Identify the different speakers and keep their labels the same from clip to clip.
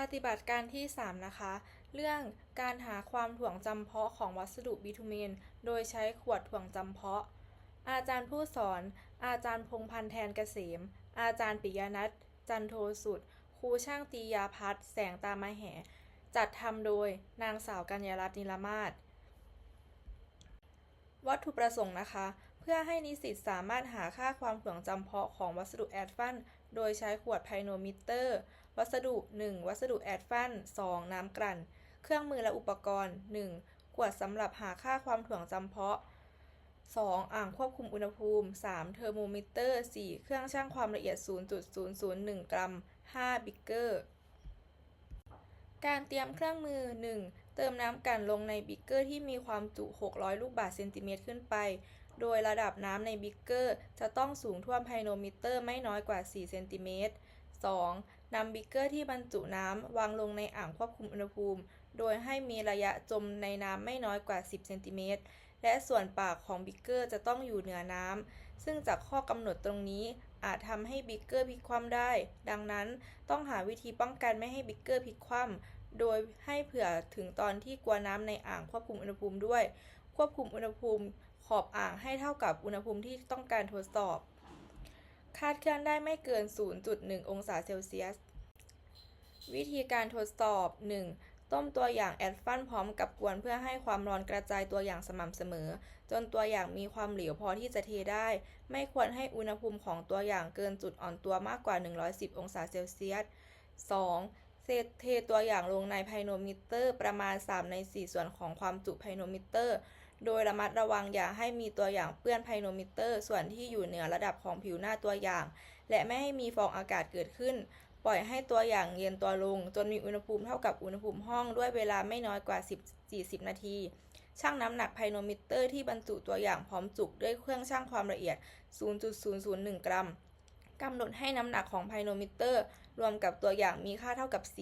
Speaker 1: ปฏิบัติการที่ 3 นะคะ เรื่องการหาความถ่วงจำเพาะของวัสดุบิทูเมน โดยใช้ขวดถ่วงจำเพาะ อาจารย์ผู้สอน อาจารย์พงพันธ์แทนเกษม อาจารย์ปิยนัทจันโทสุดครูช่างตียาพัฒน์แสงตามมาแห จัดทำโดยนางสาวกัญญารัตน์นิรมาศวัตถุประสงค์นะคะ เพื่อให้นิสิตสามารถหาค่าความถ่วงจำเพาะของวัสดุแอดฟัน โดยใช้ขวดไพโนมิเตอร์ วัสดุ 1. วัสดุแอดฟัน 2. น้ำกลั่น เครื่องมือและอุปกรณ์ 1. ขวดสำหรับหาค่าความถ่วงจำเพาะ 2. อ่างควบคุมอุณหภูมิ 3. เทอร์โมมิเตอร์ 4. เครื่องชั่งความละเอียด 0.001 กรัม 5. บิกเกอร์ การเตรียมเครื่องมือ 1. เติมน้ำกลั่นลงในบิกเกอร์ที่มีความจุ 600 ลูกบาศก์เซนติเมตรขึ้นไป โดยระดับน้ำในบิกเกอร์จะต้องสูงท่วมไพโนมิเตอร์ไม่น้อยกว่า 4 เซนติเมตร 2. นำบิกเกอร์ที่บรรจุน้ำวางลงในอ่างควบคุมอุณหภูมิ โดยให้มีระยะจมในน้ำไม่น้อยกว่า 10เซนติเมตร และส่วนปากของบิกเกอร์จะต้องอยู่เหนือน้ำ ซึ่งจากข้อกำหนดตรงนี้อาจทำให้บิกเกอร์พลิกคว่ำได้ ดังนั้นต้องหาวิธีป้องกันไม่ให้บิกเกอร์พลิกคว่ำโดยให้เผื่อถึงตอนที่กลัวน้ำในอ่างควบคุมอุณหภูมิด้วย ควบคุมอุณหภูมิขอบอ่างให้เท่ากับอุณหภูมิที่ต้องการทดสอบ คาดเคลื่อนได้ไม่เกิน 0.1 องศาเซลเซียส วิธีการทดสอบ 1. ต้มตัวอย่างแอดฟันพร้อมกับกวนเพื่อให้ความร้อนกระจายตัวอย่างสม่ำเสมอ จนตัวอย่างมีความเหลวพอที่จะเทได้ ไม่ควรให้อุณหภูมิของตัวอย่างเกินจุดอ่อนตัวมากกว่า 110 องศาเซลเซียส 2. เศษเทตัวอย่างลงในไพโนมิเตอร์ประมาณ 3 ใน 4 ส่วนของความจุไพโนมิเตอร์ โดยระมัดระวังอย่าให้มีตัวอย่างเปื้อนไพโนมิเตอร์ ส่วนที่อยู่เหนือระดับของผิวหน้าตัวอย่าง และไม่ให้มีฟองอากาศเกิดขึ้น ปล่อยให้ตัวอย่างเย็นตัวลง จนมีอุณหภูมิเท่ากับอุณหภูมิห้องด้วยเวลาไม่น้อยกว่า 10-40 นาทีชั่งน้ำหนักไพโนมิเตอร์ที่บรรจุตัวอย่างพร้อมจุกด้วยเครื่องชั่งความละเอียด 0.001 กรัม กำหนดให้น้ำหนักของไพโนมิเตอร์ รวมกับตัวอย่างมีค่าเท่ากับ C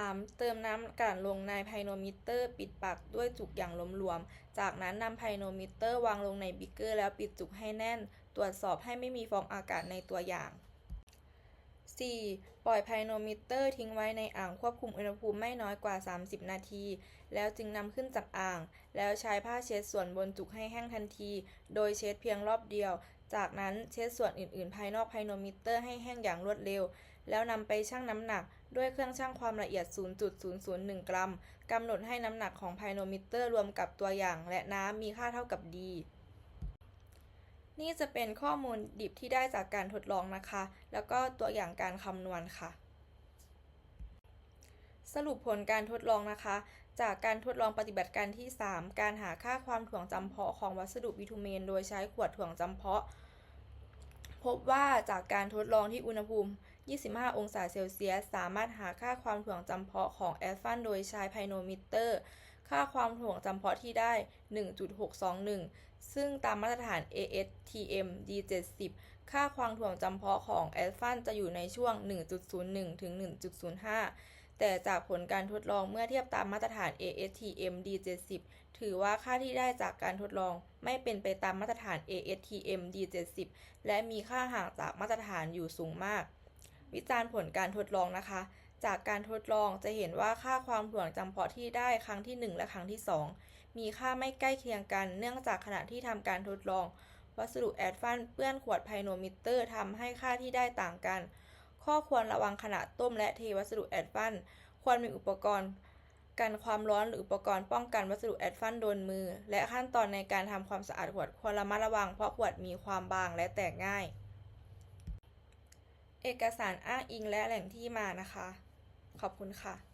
Speaker 1: 3. เติมน้ำกลั่นลงในไพโนมิเตอร์ ปิดปากด้วยจุกอย่างหลวมๆ จากนั้นนำไพโนมิเตอร์วางลงในบิกเกอร์แล้วปิดจุกให้แน่น ตรวจสอบให้ไม่มีฟองอากาศในตัวอย่าง 4. ปล่อยไพโนมิเตอร์ทิ้งไว้ในอ่างควบคุมอุณหภูมิไม่น้อยกว่า 30 นาที แล้วจึงนำขึ้นจากอ่าง แล้วใช้ผ้าเช็ดส่วนบนจุกให้แห้งทันที โดยเช็ดเพียงรอบเดียว จากนั้นเช็ดส่วนอื่นๆ ภายนอกไพโนมิเตอร์ให้แห้งอย่างรวดเร็ว แล้วนำไปชั่งน้ำหนัก ด้วยเครื่องชั่งความละเอียด 0.001 กรัมกำหนดให้น้ำหนักของไพโนมิเตอร์รวมกับตัวอย่าง และน้ำมีค่าเท่ากับ D นี่จะเป็นข้อมูลดิบที่ได้จากการทดลองนะคะ แล้วก็ตัวอย่างการคำนวณค่ะ สรุปผลการทดลองนะคะ จากการทดลองปฏิบัติการที่ 3 การหาค่าความถ่วงจำเพาะของวัสดุบิทูเมน โดยใช้ขวดถ่วงจำเพาะ พบว่าจากการทดลองที่อุณหภูมิ 25 องศาเซลเซียส สามารถหาค่าความถ่วงจำเพาะของแอดฟันโดยใช้ไพโนมิเตอร์ ค่าความถ่วงจำเพาะที่ได้ 1.621 ซึ่งตามมาตรฐาน ASTM D70 ค่าความถ่วงจำเพาะของแอดฟันจะอยู่ในช่วง 1.01 ถึง 1.05 แต่จากผลการทดลองเมื่อเทียบตามมาตรฐาน ASTM D70 ถือว่าค่าที่ได้จากการทดลองไม่เป็นไปตามมาตรฐาน ASTM D70 และมีค่าห่างจากมาตรฐานอยู่สูงมาก วิจารณ์ผลการทดลองนะคะ จากการทดลองจะเห็นว่าค่าความถ่วงจำเพาะที่ได้ครั้งที่ 1 และครั้งที่ 2 มีค่าไม่ใกล้เคียงกันเนื่องจากขณะที่ทำการทดลอง วัสดุแอดฟันเปื้อนขวดไพโนมิเตอร์ทำให้ค่าที่ได้ต่างกัน ข้อควรระวังขณะต้มและเทวัสดุแอดฟัน ควรมีอุปกรณ์กันความร้อนหรืออุปกรณ์ป้องกันวัสดุแอดฟันโดนมือ และขั้นตอนในการทำความสะอาดขวดควรระมัดระวังเพราะขวดมีความบางและแตกง่าย เอกสารอ้างอิงและแหล่งที่มานะคะ ขอบคุณค่ะ